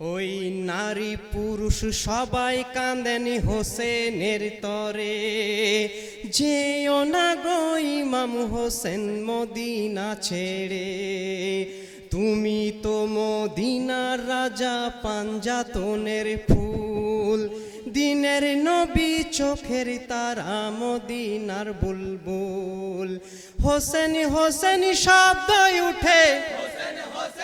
নারী পুরুষ সবাই কান্দেনি হোসেনের তরে। যেও না গো ইমাম হোসেন মদিনা ছেড়ে। তুমি তো মদিনার রাজা পাঞ্জাতনের ফুল। দিনের নবী চোখের তারা মদিনার বুলবুল। হোসেন হোসেন শব্দ উঠে।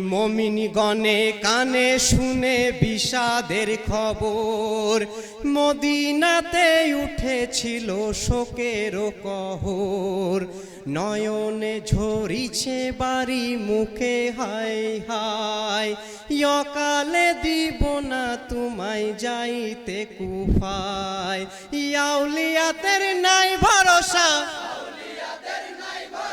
মমিনী গণে কানে শুনে বিষাদের খবর। মদিনাতে উঠেছিল শোকের কহর। নয়নে ঝরিছে বাড়ি মুখে হায় হায়। ইয়কালে দিব না তোমায় যাইতে কুফায়। ইয়াউলিয়াতের নাই ভরসা।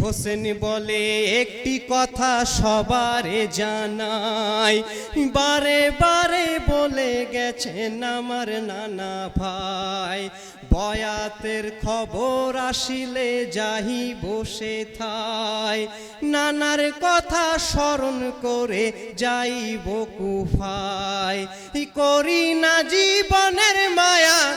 হোসেন বলে একটি কথা সবারে জানাই। বারে বারে বলে গেছেন আমার নানা ভাই। বয়াতের খবর আসিলে যাহি বসে থাই। নানার কথা স্মরণ করে যাইব কুফায়। করি না জীবনের মায়া।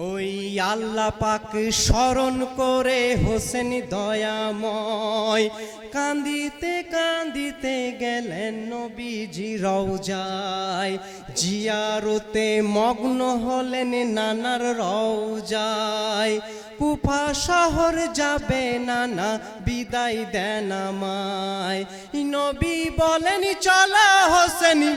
আল্লাহ পাক স্মরণ করে হোসেন দয়াময়। কান্দিতে কান্দিতে গেলেন নবীজি রওজায়। জিয়ারতে মগ্ন হলেন নানার রওজায়। কুফা শহর যাবে নানা বিদায় দেন আমায়। নবী বলেন, চলা হোসেনি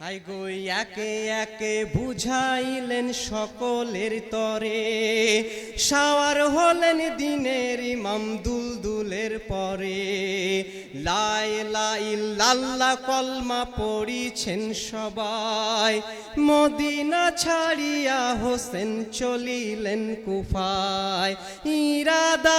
হাই গই একে একে বুঝাইলেন সকলের তরে। সাওয়ার হলেন দিনের ইমাম দুলদুলের পরে। লাই লাই লাল্লা কলমা পড়িছেন সবাই। মদিনা ছাড়িয়া হোসেন চলিলেন কুফায়। ইরাদা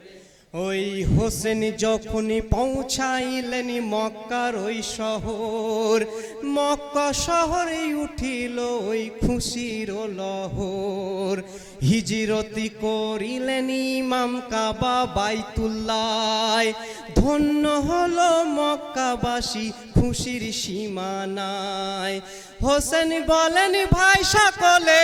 হোসেন যখনই পৌঁছাইলেন মক্কার ওই শহর, মক্কা শহরে উঠিল ওই খুশির লহর। হিজিরতি করিলেন ইমাম কাবা বাইতুল্লাহ, ধন্য হলো মক্কাবাসী খুশির সীমানায়। হোসেন বলেন, ভাই সকলে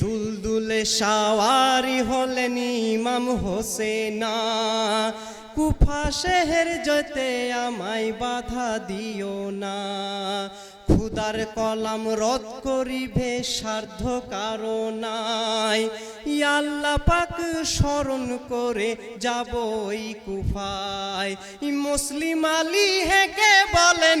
দুলদুলে সাওয়ারি হলেন ইমাম হোসেনা। কুফা শেহের যেতে আমায় বাধা দিও না। খুদার কলাম রদ করিবে সার্ধ কারণাই আল্লাহ পাক স্মরণ করে যাব ওই কুফায়। মুসলিম আলী হেকে বলেন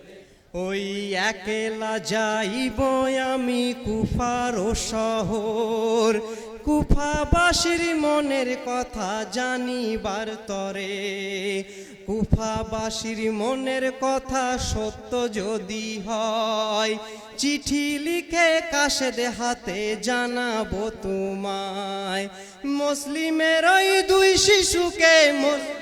একেলা যাইব আমি কুফার ও শহর। কুফাবাসীর মনের কথা জানিবার তরে। কুফাবাসীর মনের কথা সত্য যদি হয়, চিঠি লিখে কাশেদ হাতে জানাব তোমায়। মুসলিমের ওই দুই শিশুকে মুস-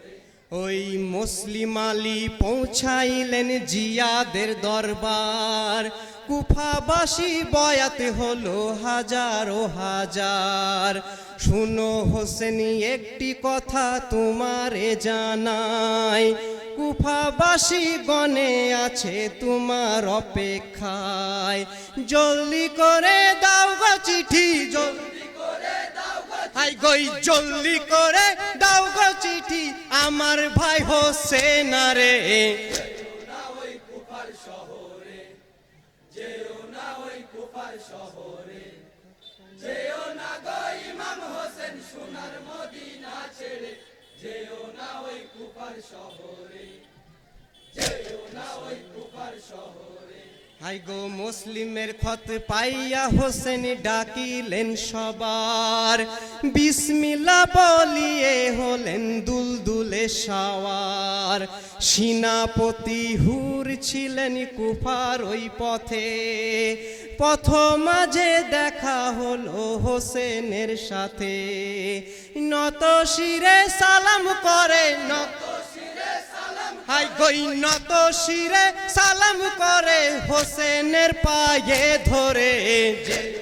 মুসলিম আলী পৌঁছাইলেন জিয়াদের দরবার। কুফাবাসী বয়াতে হলো হাজারো হাজার। শুনো হোসেনি, একটি কথা তোমারে জানাই। কুফাবাসী গনে আছে তোমার অপেক্ষায়। জলদি করে দাও গো চিঠি, জলদি করে দাও হাই গই জলদি করে দাও আমার ভাই হোসেন রে হাই গো মুসলিমের খত পাইয়া হোসেন ডাকিলেন সবার। বিসমিল্লা বলিয়ে হলেন দুলদুলে সাওয়ার সিনাপতি হুর ছিলেন কুফার ওই পথে। পথ মাঝে দেখা হলো হোসেনের সাথে। নত শিরে সালাম করে। নত নত শিরে সালাম করে হোসেনের পায়ে ধরে। যে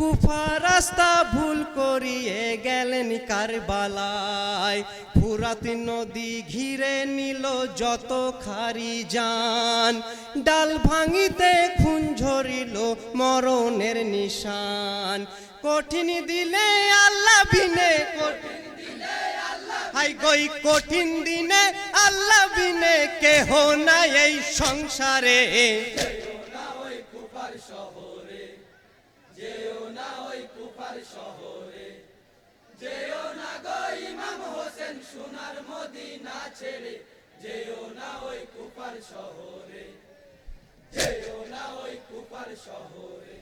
কুফা রাস্তা ভুল করিয়ে গেলেন কারবালায়। ফুরাত নদী ঘিরে নিল যত খারি যান। ডাল ভাঙিতে খুন ঝরিল মরণের নিশান। কঠিন দিলে আল্লাহ বিনে কঠিন হাই গই কঠিন দিনে আল্লাহ বিনে কেহ নাই এই সংসারে। যেও না ওই কুফার শহরে, যেও না গো ইমাম হোসেন সোনার মদিনা ছেড়ে, যেও না ওই কুফার শহরে, যেও না ওই কুফার শহরে।